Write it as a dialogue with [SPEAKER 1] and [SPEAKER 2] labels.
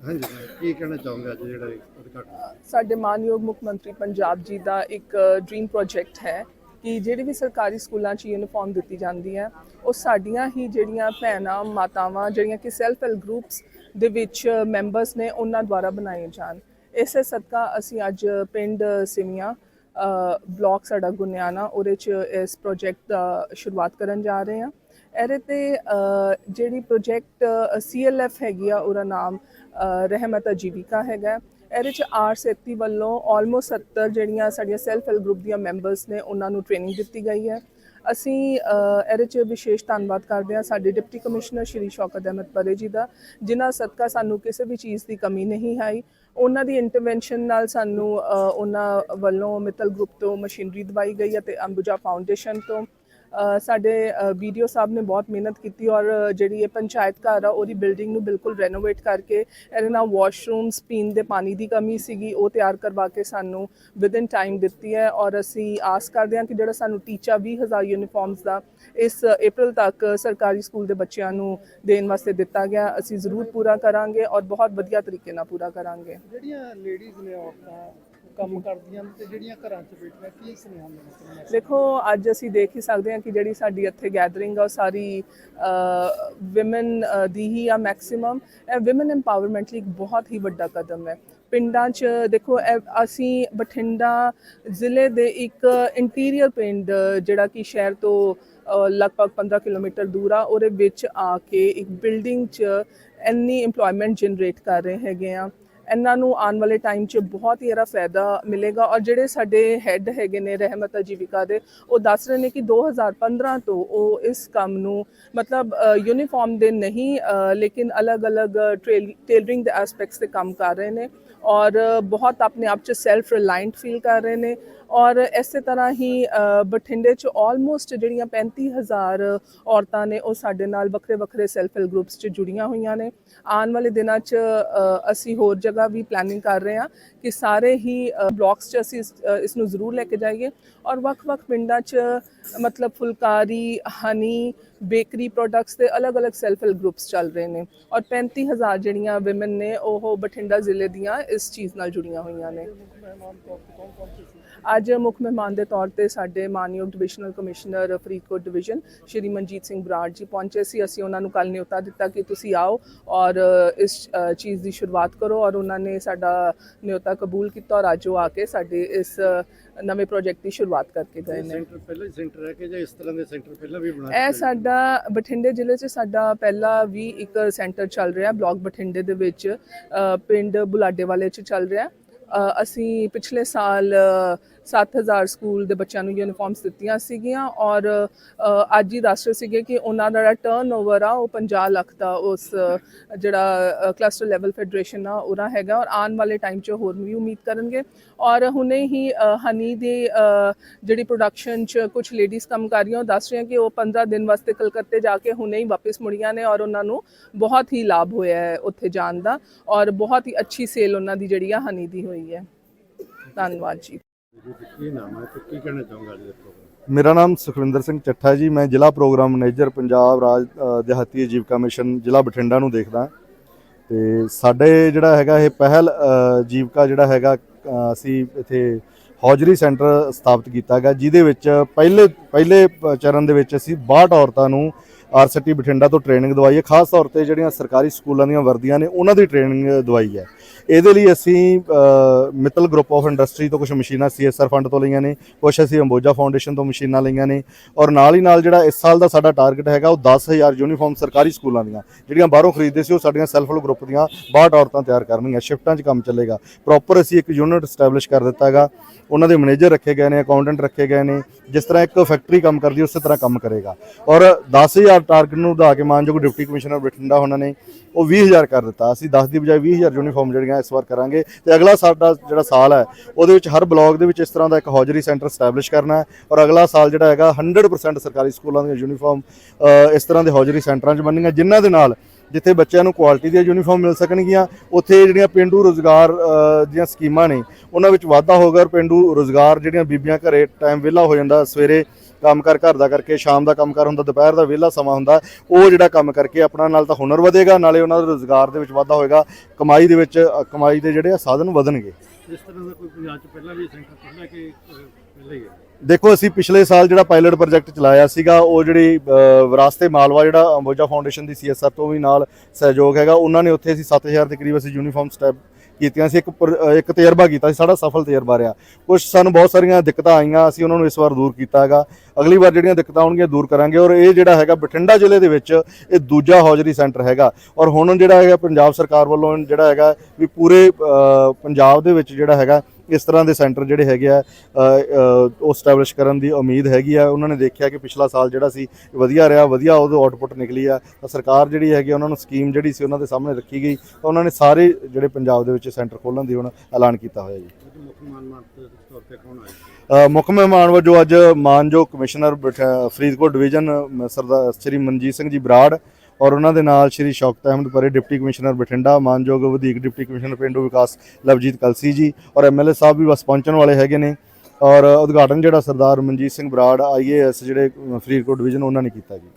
[SPEAKER 1] ਹਾਂਜੀ, ਕੀ ਕਹਿਣਾ ਚਾਹੋਗੇ ਅੱਜ ਜਿਹੜਾ ਉਦਘਾਟਨ?
[SPEAKER 2] ਸਾਡੇ ਮਾਨਯੋਗ ਮੁੱਖ ਮੰਤਰੀ ਪੰਜਾਬ ਜੀ ਦਾ ਇੱਕ ਡ੍ਰੀਮ ਪ੍ਰੋਜੈਕਟ ਹੈ। ਕਿ ਜਿਹੜੀ ਵੀ ਸਰਕਾਰੀ ਸਕੂਲਾਂ 'ਚ ਯੂਨੀਫਾਰਮ ਦਿੱਤੀ ਜਾਂਦੀ ਹੈ, ਉਹ ਸਾਡੀਆਂ ਹੀ ਜਿਹੜੀਆਂ ਭੈਣਾਂ, ਮਾਤਾਵਾਂ, ਜਿਹੜੀਆਂ ਕਿ ਸੈਲਫ ਹੈਲਪ ਗਰੁੱਪਸ ਦੇ ਵਿੱਚ ਮੈਂਬਰਸ ਨੇ, ਉਹਨਾਂ ਦੁਆਰਾ ਬਣਾਏ ਜਾਣ। ਇਸੇ ਸਦਕਾ ਅਸੀਂ ਅੱਜ ਪਿੰਡ ਸਿਮੀਆਂ ਬਲਾਕ ਸਾਡਾ ਗੁਨਿਆਣਾ, ਉਹਦੇ 'ਚ ਇਸ ਪ੍ਰੋਜੈਕਟ ਦਾ ਸ਼ੁਰੂਆਤ ਕਰਨ ਜਾ ਰਹੇ ਹਾਂ। ਇਹਦੇ ਤੇ ਜਿਹੜੀ ਪ੍ਰੋਜੈਕਟ ਸੀਐਲਐਫ ਹੈਗੀ ਆ, ਉਹਦਾ ਨਾਮ ਰਹਿਮਤ ਅਜੀਵਿਕਾ ਹੈਗਾ ਇਹਦੇ ਚ ਆਰ ਸੇਤੀ ਵੱਲੋਂ ਆਲਮੋਸਟ 70 ਜਿਹੜੀਆਂ ਸਾਡੀਆਂ ਸੈਲਫ ਹੈਲਪ ਗਰੁੱਪ ਦੀਆਂ ਮੈਂਬਰਸ ਨੇ, ਉਹਨਾਂ ਨੂੰ ਟ੍ਰੇਨਿੰਗ ਦਿੱਤੀ ਗਈ ਹੈ। ਅਸੀਂ ਇਹਦੇ ਚ ਵਿਸ਼ੇਸ਼ ਧੰਨਵਾਦ ਕਰਦੇ ਹਾਂ ਸਾਡੇ ਡਿਪਟੀ ਕਮਿਸ਼ਨਰ ਸ਼੍ਰੀ ਸ਼ੌਕਤ ਅਹਿਮਦ ਪਰੇ ਜੀ ਦਾ, ਜਿਨ੍ਹਾਂ ਸਦਕਾ ਸਾਨੂੰ ਕਿਸੇ ਵੀ ਚੀਜ਼ ਦੀ ਕਮੀ ਨਹੀਂ ਆਈ। ਉਹਨਾਂ ਦੀ ਇੰਟਰਵੈਂਸ਼ਨ ਨਾਲ ਸਾਨੂੰ ਉਹਨਾਂ ਵੱਲੋਂ ਮਿੱਤਲ ਗਰੁੱਪ ਤੋਂ ਮਸ਼ੀਨਰੀ ਦਵਾਈ ਗਈ ਅਤੇ ਅੰਬੂਜਾ ਫਾਊਂਡੇਸ਼ਨ ਤੋਂ। ਸਾਡੇ ਵੀਡੀਓ ਸਾਹਿਬ ਨੇ ਬਹੁਤ ਮਿਹਨਤ ਕੀਤੀ ਔਰ ਜਿਹੜੀ ਇਹ ਪੰਚਾਇਤ ਘਰ ਆ, ਉਹਦੀ ਬਿਲਡਿੰਗ ਨੂੰ ਬਿਲਕੁਲ ਰੈਨੋਵੇਟ ਕਰਕੇ ਇਹਦੇ ਨਾਲ ਵਾਸ਼ਰੂਮਸ ਪੀਣ ਦੇ ਪਾਣੀ ਦੀ ਕਮੀ ਸੀਗੀ, ਉਹ ਤਿਆਰ ਕਰਵਾ ਕੇ ਸਾਨੂੰ ਵਿਦਿਨ ਟਾਈਮ ਦਿੱਤੀ ਹੈ ਔਰ ਅਸੀਂ ਆਸ ਕਰਦੇ ਹਾਂ ਕਿ ਜਿਹੜਾ ਸਾਨੂੰ ਟੀਚਾ 20000 ਯੂਨੀਫਾਰਮਸ ਦਾ ਇਸ April ਤੱਕ ਸਰਕਾਰੀ ਸਕੂਲ ਦੇ ਬੱਚਿਆਂ ਨੂੰ ਦੇਣ ਵਾਸਤੇ ਦਿੱਤਾ ਗਿਆ, ਅਸੀਂ ਜ਼ਰੂਰ ਪੂਰਾ ਕਰਾਂਗੇ ਔਰ ਬਹੁਤ ਵਧੀਆ ਤਰੀਕੇ ਨਾਲ ਪੂਰਾ ਕਰਾਂਗੇ।
[SPEAKER 1] ਜਿਹੜੀਆਂ ਲੇਡੀਜ਼ ਨੇ ਔਰਤਾਂ ਕੰਮ ਕਰਦੀਆਂ ਤੇ ਜਿਹੜੀਆਂ ਘਰਾਂ 'ਚ ਬੈਠੀਆਂ, ਕੀ ਸੁਨੇਹਾ ਦੇਣਾ
[SPEAKER 2] ਦੇਖੋ, ਅੱਜ ਅਸੀਂ ਦੇਖ ਹੀ ਸਕਦੇ ਹਾਂ ਕਿ ਜਿਹੜੀ ਸਾਡੀ ਇੱਥੇ ਗੈਦਰਿੰਗ ਆ, ਉਹ ਸਾਰੀ ਵਿਮਨ ਦੀ ਹੀ ਆ ਮੈਕਸਿਮਮ ਇਹ ਵਿਮਨ ਐਮਪਾਵਰਮੈਂਟ ਲਈ ਇੱਕ ਬਹੁਤ ਹੀ ਵੱਡਾ ਕਦਮ ਹੈ। ਪਿੰਡਾਂ 'ਚ ਦੇਖੋ ਅਸੀਂ ਬਠਿੰਡਾ ਜ਼ਿਲ੍ਹੇ ਦੇ ਇੱਕ ਇੰਟੀਰੀਅਰ ਪਿੰਡ, ਜਿਹੜਾ ਕਿ ਸ਼ਹਿਰ ਤੋਂ ਲਗਭਗ 15 ਕਿਲੋਮੀਟਰ ਦੂਰ ਆ, ਉਹਦੇ ਵਿੱਚ ਆ ਕੇ ਇੱਕ ਬਿਲਡਿੰਗ 'ਚ ਇੰਨੀ EMPLOYMENT ਜਨਰੇਟ ਕਰ ਰਹੇ ਹੈਗੇ ਆ। ਇਹਨਾਂ ਨੂੰ ਆਉਣ ਵਾਲੇ ਟਾਈਮ 'ਚ ਬਹੁਤ ਹੀ ਇਹਦਾ ਫਾਇਦਾ ਮਿਲੇਗਾ ਔਰ ਜਿਹੜੇ ਸਾਡੇ ਹੈੱਡ ਹੈਗੇ ਨੇ ਰਹਿਮਤ ਅਜੀਵਿਕਾ ਦੇ, ਉਹ ਦੱਸ ਰਹੇ ਨੇ ਕਿ 2015 ਤੋਂ ਉਹ ਇਸ ਕੰਮ ਨੂੰ ਮਤਲਬ ਯੂਨੀਫਾਰਮ ਦੇ ਨਹੀਂ ਲੇਕਿਨ ਅਲੱਗ-ਅਲੱਗ ਟੇਲਰਿੰਗ ਦੇ ਐਸਪੈਕਟਸ ਤੇ ਕੰਮ ਕਰ ਰਹੇ ਨੇ। ਔਰ ਬਹੁਤ ਆਪਣੇ ਆਪ 'ਚ ਸੈਲਫ ਰਿਲਾਇੰਟ ਫੀਲ ਕਰ ਰਹੇ ਨੇ ਔਰ ਇਸੇ ਤਰ੍ਹਾਂ ਹੀ ਬਠਿੰਡੇ 'ਚ ਆਲਮੋਸਟ ਜਿਹੜੀਆਂ 35000 ਔਰਤਾਂ ਨੇ ਉਹ ਸਾਡੇ ਨਾਲ ਵੱਖਰੇ ਵੱਖਰੇ ਸੈਲਫ ਹੈਲਪ ਗਰੁੱਪਸ 'ਚ ਜੁੜੀਆਂ ਹੋਈਆਂ ਨੇ ਆਉਣ ਵਾਲੇ ਦਿਨਾਂ 'ਚ ਅਸੀਂ ਹੋਰ ਜਗ੍ਹਾ ਵੀ ਪਲੈਨਿੰਗ ਕਰ ਰਹੇ ਹਾਂ ਕਿ ਸਾਰੇ ਹੀ ਬਲਾਕਸ 'ਚ ਅਸੀਂ ਇਸ- ਇਸ ਨੂੰ ਜ਼ਰੂਰ ਲੈ ਕੇ ਜਾਈਏ ਔਰ ਵੱਖ-ਵੱਖ ਪਿੰਡਾਂ 'ਚ ਮਤਲਬ ਫੁਲਕਾਰੀ, ਹਨੀ, ਬੇਕਰੀ ਪ੍ਰੋਡਕਟਸ ਦੇ ਅਲੱਗ-ਅਲੱਗ ਸੈਲਫ ਹੈਲਪ ਗਰੁੱਪਸ ਚੱਲ ਰਹੇ ਨੇ ਔਰ 35000 ਜਿਹੜੀਆਂ ਔਮਨ ਨੇ ਉਹ ਬਠਿੰਡਾ ਜ਼ਿਲ੍ਹੇ ਦੀਆਂ ਇਸ ਚੀਜ਼ ਨਾਲ ਜੁੜੀਆਂ ਹੋਈਆਂ ਨੇ। ਅੱਜ ਮੁੱਖ ਮਹਿਮਾਨ ਦੇ ਤੌਰ ਤੇ ਸਾਡੇ ਮਾਨਯੋਗ divisional commissioner Faridkot division Shri Manjit Singh Brar ji ਪਹੁੰਚੇ ਸੀ। ਅਸੀਂ ਉਹਨਾਂ ਨੂੰ ਕੱਲ ਨਿਯੁਕਤਾ ਦਿੱਤਾ ਕਿ ਤੁਸੀਂ ਆਓ ਔਰ ਇਸ ਚੀਜ਼ ਦੀ ਸ਼ੁਰੂਆਤ ਕਰੋ ਔਰ ਉਹਨਾਂ ਨੇ ਸਾਡਾ ਨਿਯੁਕਤਾ ਕਬੂਲ ਕੀਤਾ ਔਰ ਅੱਜ ਉਹ ਆ ਕੇ ਸਾਡੇ ਇਸ ਨਵੇਂ ਪ੍ਰੋਜੈਕਟ ਦੀ ਸ਼ੁਰੂਆਤ ਕਰਕੇ ਗਏ ਨੇ।
[SPEAKER 1] ਸੈਂਟਰ ਪਹਿਲਾਂ ਸੈਂਟਰ ਹੈ ਕਿ ਜਾਂ ਇਸ ਤਰ੍ਹਾਂ ਦੇ ਸੈਂਟਰ ਪਹਿਲਾਂ ਵੀ ਬਣਾ
[SPEAKER 2] ਇਹ ਸਾਡਾ ਬਠਿੰਡੇ ਜ਼ਿਲ੍ਹੇ 'ਚ ਸਾਡਾ ਪਹਿਲਾ ਵੀ ਇੱਕ ਸੈਂਟਰ ਚੱਲ ਰਿਹਾ ਬਲਾਕ ਬਠਿੰਡੇ ਦੇ ਵਿੱਚ ਪਿੰਡ ਬੁਲਾਡੇ ਵਾਲੇ 'ਚ ਚੱਲ ਰਿਹਾ। ਅਸੀਂ ਪਿਛਲੇ ਸਾਲ 7000 ਸਕੂਲ ਦੇ ਬੱਚਿਆਂ ਨੂੰ ਯੂਨੀਫਾਰਮਸ ਦਿੱਤੀਆਂ ਸੀਗੀਆਂ ਔਰ ਅੱਜ ਹੀ ਦੱਸ ਰਹੇ ਸੀਗੇ ਕਿ ਉਹਨਾਂ ਦਾ ਜਿਹੜਾ ਟਰਨਓਵਰ ਆ, ਉਹ 50 ਲੱਖ ਦਾ ਉਸ ਜਿਹੜਾ ਕਲਸਟਰ ਲੈਵਲ ਫੈਡਰੇਸ਼ਨ ਆ, ਉਹਦਾ ਹੈਗਾ ਔਰ ਆਉਣ ਵਾਲੇ ਟਾਈਮ 'ਚ ਹੋਰ ਵੀ ਉਮੀਦ ਕਰਨਗੇ। ਔਰ ਹੁਣੇ ਹੀ ਹਨੀ ਦੇ ਜਿਹੜੀ ਪ੍ਰੋਡਕਸ਼ਨ 'ਚ ਕੁਝ ਲੇਡੀਜ਼ ਕੰਮ ਕਰ ਰਹੀਆਂ, ਉਹ ਦੱਸ ਰਹੀਆਂ ਕਿ ਉਹ 15 ਦਿਨ ਵਾਸਤੇ ਕਲਕੱਤੇ ਜਾ ਕੇ ਹੁਣੇ ਹੀ ਵਾਪਸ ਮੁੜੀਆਂ ਨੇ ਔਰ ਉਹਨਾਂ ਨੂੰ ਬਹੁਤ ਹੀ ਲਾਭ ਹੋਇਆ ਹੈ ਉੱਥੇ ਜਾਣ ਦਾ ਔਰ ਬਹੁਤ ਹੀ ਅੱਛੀ ਸੇਲ ਉਹਨਾਂ ਦੀ ਜਿਹੜੀ ਆ ਹਨੀ ਦੀ ਹੋਈ ਹੈ। ਧੰਨਵਾਦ ਜੀ।
[SPEAKER 1] ਕੀ ਨਾਮ ਹੈ ਤੇ ਕੀ ਕਹਿਣਾ ਚਾਹੋਗੇ ਅੱਜ ਦੇ ਪ੍ਰੋਗਰਾਮ
[SPEAKER 3] ਮੇਰਾ ਨਾਮ ਸੁਖਵਿੰਦਰ ਸਿੰਘ ਚੱਠਾ ਜੀ ਮੈਂ ਜ਼ਿਲ੍ਹਾ ਪ੍ਰੋਗਰਾਮ ਮੈਨੇਜਰ ਪੰਜਾਬ ਰਾਜ ਅ, ਦਿਹਾਤੀ ਆਜੀਵਕਾ ਮਿਸ਼ਨ ਜ਼ਿਲ੍ਹਾ ਬਠਿੰਡਾ ਨੂੰ ਦੇਖਦਾ ਤੇ ਸਾਡੇ ਜਿਹੜਾ ਹੈਗਾ ਇਹ ਪਹਿਲ ਅ, ਜੀਵਕਾ ਜਿਹੜਾ ਹੈਗਾ ਅ, ਅਸੀਂ ਇੱਥੇ ਹੌਜਰੀ ਸੈਂਟਰ ਸਥਾਪਿਤ ਕੀਤਾ ਗਿਆ, ਜਿਹਦੇ ਵਿੱਚ ਪਹਿਲੇ ਪਹਿਲੇ ਚਰਨ ਦੇ ਵਿੱਚ ਅਸੀਂ 62 ਔਰਤਾਂ ਨੂੰ ਆਰਸੀਟੀ ਬਠਿੰਡਾ ਤੋਂ ਟ੍ਰੇਨਿੰਗ ਦਵਾਈ ਹੈ। ਖਾਸ ਤੌਰ ਤੇ ਜਿਹੜੀਆਂ ਸਰਕਾਰੀ ਸਕੂਲਾਂ ਦੀਆਂ ਵਰਦੀਆਂ ਨੇ, ਉਹਨਾਂ ਦੀ ਟ੍ਰੇਨਿੰਗ ਦਵਾਈ ਹੈ। ਇਹਦੇ ਲਈ ਅਸੀਂ ਮਿੱਤਲ ਗਰੁੱਪ ਆਫ ਇੰਡਸਟਰੀ ਤੋਂ ਕੁਝ ਮਸ਼ੀਨਾਂ ਸੀਐਸਆਰ ਫੰਡ ਤੋਂ ਲਈਆਂ ਨੇ ਕੁਝ ਅਸੀਂ ਅੰਬੋਜਾ ਫਾਊਂਡੇਸ਼ਨ ਤੋਂ ਮਸ਼ੀਨਾਂ ਲਈਆਂ ਨੇ ਔਰ ਨਾਲ ਹੀ ਨਾਲ ਜਿਹੜਾ ਇਸ ਸਾਲ ਦਾ ਸਾਡਾ ਟਾਰਗੇਟ ਹੈਗਾ, ਉਹ 10000 ਯੂਨੀਫਾਰਮ ਸਰਕਾਰੀ ਸਕੂਲਾਂ ਦੀਆਂ, ਜਿਹੜੀਆਂ ਬਾਹਰੋਂ ਖਰੀਦਦੇ ਸੀ, ਉਹ ਸਾਡੀਆਂ ਸੈਲਫ ਹੈਲਪ ਗਰੁੱਪ ਦੀਆਂ 62 ਔਰਤਾਂ ਤਿਆਰ ਕਰਨਗੀਆਂ ਸ਼ਿਫਟਾਂ 'ਚ ਕੰਮ ਚੱਲੇਗਾ। ਪ੍ਰੋਪਰ ਅਸੀਂ ਇੱਕ ਯੂਨਿਟ ਸਟੈਬਲਿਸ਼ ਕਰ ਦਿੱਤਾ ਹੈਗਾ। ਉਹਨਾਂ ਦੇ ਮੈਨੇਜਰ ਰੱਖੇ ਗਏ ਨੇ ਅਕਾਊਂਟੈਂਟ ਰੱਖੇ ਗਏ ਨੇ ਜਿਸ ਤਰ੍ਹਾਂ ਇੱਕ ਫੈਕਟਰੀ ਕੰਮ ਕਰਦੀ ਹੈ, ਉਸੇ ਤਰ੍ਹਾਂ ਕੰਮ ਕਰੇਗਾ। ਔਰ 10000 ਟਾਰਗੇਟ ਨੂੰ ਵਧਾ ਕੇ ਮਾਨਯੋਗ ਡਿਪਟੀ ਕਮਿਸ਼ਨਰ ਬਠਿੰਡਾ ਉਹਨਾਂ ਨੇ ਉਹ 20000 ਕਰ ਦਿੱਤਾ। ਅਸੀਂ 10 ਦੀ ਬਜਾਏ 20000 ਯੂਨੀਫਾਰਮ ਜਿਹੜੀਆਂ ਇਸ ਵਾਰ ਕਰਾਂਗੇ ਤੇ ਅਗਲਾ ਸਾਡਾ ਜਿਹੜਾ ਸਾਲ ਹੈ ਉਹਦੇ ਵਿੱਚ ਹਰ ਬਲਾਕ ਦੇ ਵਿੱਚ ਇਸ ਤਰ੍ਹਾਂ ਦਾ ਇੱਕ ਹੌਜਰੀ ਸੈਂਟਰ ਸਟੈਬਲਿਸ਼ ਕਰਨਾ ਹੈ ਔਰ ਅਗਲਾ ਸਾਲ ਜਿਹੜਾ ਹੈਗਾ 100% ਸਰਕਾਰੀ ਸਕੂਲਾਂ ਦੀਆਂ ਯੂਨੀਫਾਰਮ ਇਸ ਤਰ੍ਹਾਂ ਦੇ ਹੌਜਰੀ ਸੈਂਟਰਾਂ 'ਚ ਬਣਨੀਆਂ ਜਿਨ੍ਹਾਂ ਦੇ ਨਾਲ ਜਿੱਥੇ ਬੱਚਿਆਂ ਨੂੰ ਕੁਆਲਿਟੀ ਦੀਆਂ ਯੂਨੀਫਾਰਮ ਮਿਲ ਸਕਣਗੀਆਂ ਉੱਥੇ ਜਿਹੜੀਆਂ ਪਿੰਡੂ ਰੋਜ਼ਗਾਰ ਅ, ਦੀਆਂ ਸਕੀਮਾਂ ਨੇ ਉਹਨਾਂ ਵਿੱਚ ਵਾਧਾ ਹੋਗਾ ਔਰ ਪਿੰਡੂ ਰੋਜ਼ਗਾਰ ਜਿਹੜੀਆਂ ਬੀਬੀਆਂ ਘਰੇ ਟਾਈਮ ਵਿਹਲਾ ਹੋ ਜਾਂਦਾ ਸਵੇਰੇ ਕੰਮ ਕਰ ਘਰ ਦਾ ਕਰਕੇ ਸ਼ਾਮ ਦਾ ਕੰਮ ਕਰ ਹੁੰਦਾ ਦੁਪਹਿਰ ਦਾ ਵਿਹਲਾ ਸਮਾਂ ਹੁੰਦਾ ਉਹ ਜਿਹੜਾ ਕੰਮ ਕਰਕੇ ਆਪਣਾ ਨਾਲ ਤਾਂ ਹੁਨਰ ਵਧੇਗਾ ਨਾਲੇ ਉਹਨਾਂ ਦੇ ਰੋਜ਼ਗਾਰ ਦੇ ਵਿੱਚ ਵਾਧਾ ਹੋਏਗਾ ਕਮਾਈ ਦੇ ਵਿੱਚ ਕਮਾਈ ਦੇ ਜਿਹੜੇ ਆ ਸਾਧਨ ਵਧਣਗੇ।
[SPEAKER 1] ਇਸ ਤਰ੍ਹਾਂ ਦਾ ਕੋਈ ਪੰਜਾਬ 'ਚ ਪਹਿਲਾਂ ਵੀ ਸੈਂਟਰ ਖੁੱਲ੍ਹਾ ਕਿ ਪਹਿਲਾਂ ਹੀ ਹੈ?
[SPEAKER 3] ਦੇਖੋ ਅਸੀਂ ਪਿਛਲੇ ਸਾਲ ਜਿਹੜਾ ਪਾਇਲਟ ਪ੍ਰੋਜੈਕਟ ਚਲਾਇਆ ਸੀਗਾ ਉਹ ਜਿਹੜੀ ਅ, ਵਿਰਾਸਤੇ ਮਾਲਵਾ ਜਿਹੜਾ ਅੰਬੋਜਾ ਫਾਊਂਡੇਸ਼ਨ ਦੀ ਸੀਐਸਆਰ ਤੋਂ ਵੀ ਨਾਲ ਸਹਿਯੋਗ ਹੈਗਾ ਉਹਨਾਂ ਨੇ ਉੱਥੇ ਅਸੀਂ 7000 ਦੇ ਕਰੀਬ ਅਸੀਂ ਯੂਨੀਫਾਰਮ ਸਟੈਪ ਕੀਤੀਆਂ ਸੀ, ਇੱਕ ਪਰ- ਇੱਕ ਤਜਰਬਾ ਕੀਤਾ ਸੀ, ਸਾਡਾ ਸਫਲ ਤਜਰਬਾ ਰਿਹਾ। ਕੁਝ ਸਾਨੂੰ ਬਹੁਤ ਸਾਰੀਆਂ ਦਿੱਕਤਾਂ ਆਈਆਂ, ਅਸੀਂ ਉਹਨਾਂ ਨੂੰ ਇਸ ਵਾਰ ਦੂਰ ਕੀਤਾ ਹੈਗਾ। ਅਗਲੀ ਵਾਰ ਜਿਹੜੀਆਂ ਦਿੱਕਤਾਂ ਆਉਣਗੀਆਂ, ਦੂਰ ਕਰਾਂਗੇ। ਔਰ ਇਹ ਜਿਹੜਾ ਹੈਗਾ, ਬਠਿੰਡਾ ਜ਼ਿਲ੍ਹੇ ਦੇ ਵਿੱਚ ਇਹ ਦੂਜਾ ਹੌਜਰੀ ਸੈਂਟਰ ਹੈਗਾ। ਔਰ ਹੁਣ ਜਿਹੜਾ ਹੈਗਾ, ਪੰਜਾਬ ਸਰਕਾਰ ਵੱਲੋਂ ਜਿਹੜਾ ਹੈਗਾ, ਵੀ ਪੂਰੇ ਪੰਜਾਬ ਦੇ ਵਿੱਚ ਜਿਹੜਾ ਹੈਗਾ ਇਸ ਤਰ੍ਹਾਂ ਦੇ ਸੈਂਟਰ ਜਿਹੜੇ ਹੈਗੇ ਆ ਉਹ ਸਟੈਬਲਿਸ਼ ਕਰਨ ਦੀ ਉਮੀਦ ਹੈਗੀ ਆ। ਉਹਨਾਂ ਨੇ ਦੇਖਿਆ ਕਿ ਪਿਛਲਾ ਸਾਲ ਜਿਹੜਾ ਸੀ, ਵਧੀਆ ਰਿਹਾ, ਵਧੀਆ ਉਹਦੇ ਆਊਟਪੁੱਟ ਨਿਕਲੀ ਆ। ਤਾਂ ਸਰਕਾਰ ਜਿਹੜੀ ਹੈਗੀ ਉਹਨਾਂ ਨੂੰ ਸਕੀਮ ਜਿਹੜੀ ਸੀ, ਉਹਨਾਂ ਦੇ ਸਾਹਮਣੇ ਰੱਖੀ ਗਈ। ਤਾਂ ਉਹਨਾਂ ਨੇ ਸਾਰੇ ਜਿਹੜੇ ਪੰਜਾਬ ਦੇ ਵਿੱਚ ਸੈਂਟਰ ਖੋਲ੍ਹਣ ਦੀ ਹੁਣ ਐਲਾਨ ਕੀਤਾ ਹੋਇਆ ਜੀ।
[SPEAKER 1] ਮੁੱਖ
[SPEAKER 3] ਮਹਿਮਾਨ ਵਜੋਂ ਅੱਜ ਮਾਨਯੋਗ ਕਮਿਸ਼ਨਰ ਬਠ- ਫਰੀਦਕੋਟ ਡਿਵੀਜ਼ਨ ਸਰਦਾਰ ਸ਼੍ਰੀ ਮਨਜੀਤ ਸਿੰਘ ਜੀ ਬਰਾੜ ਔਰ ਉਹਨਾਂ ਦੇ ਨਾਲ ਸ਼੍ਰੀ ਸ਼ੌਕਤ ਅਹਿਮਦ ਪਰੇ ਡਿਪਟੀ ਕਮਿਸ਼ਨਰ ਬਠਿੰਡਾ, ਮਾਨਯੋਗ ਵਧੀਕ ਡਿਪਟੀ ਕਮਿਸ਼ਨਰ ਪਿੰਡੂ ਵਿਕਾਸ ਲਵਜੀਤ ਕਲਸੀ ਜੀ ਔਰ ਐਮਐਲਏ ਸਾਹਿਬ ਵੀ ਬਸ ਪਹੁੰਚਣ ਵਾਲੇ ਹੈਗੇ ਨੇ ਔਰ ਉਦਘਾਟਨ ਜਿਹੜਾ ਸਰਦਾਰ ਮਨਜੀਤ ਸਿੰਘ ਬਰਾੜ ਆਈਏਐਸ ਜਿਹੜੇ ਫਰੀਦਕੋਟ ਡਿਵੀਜ਼ਨ ਉਹਨਾਂ ਨੇ ਕੀਤਾ ਜੀ।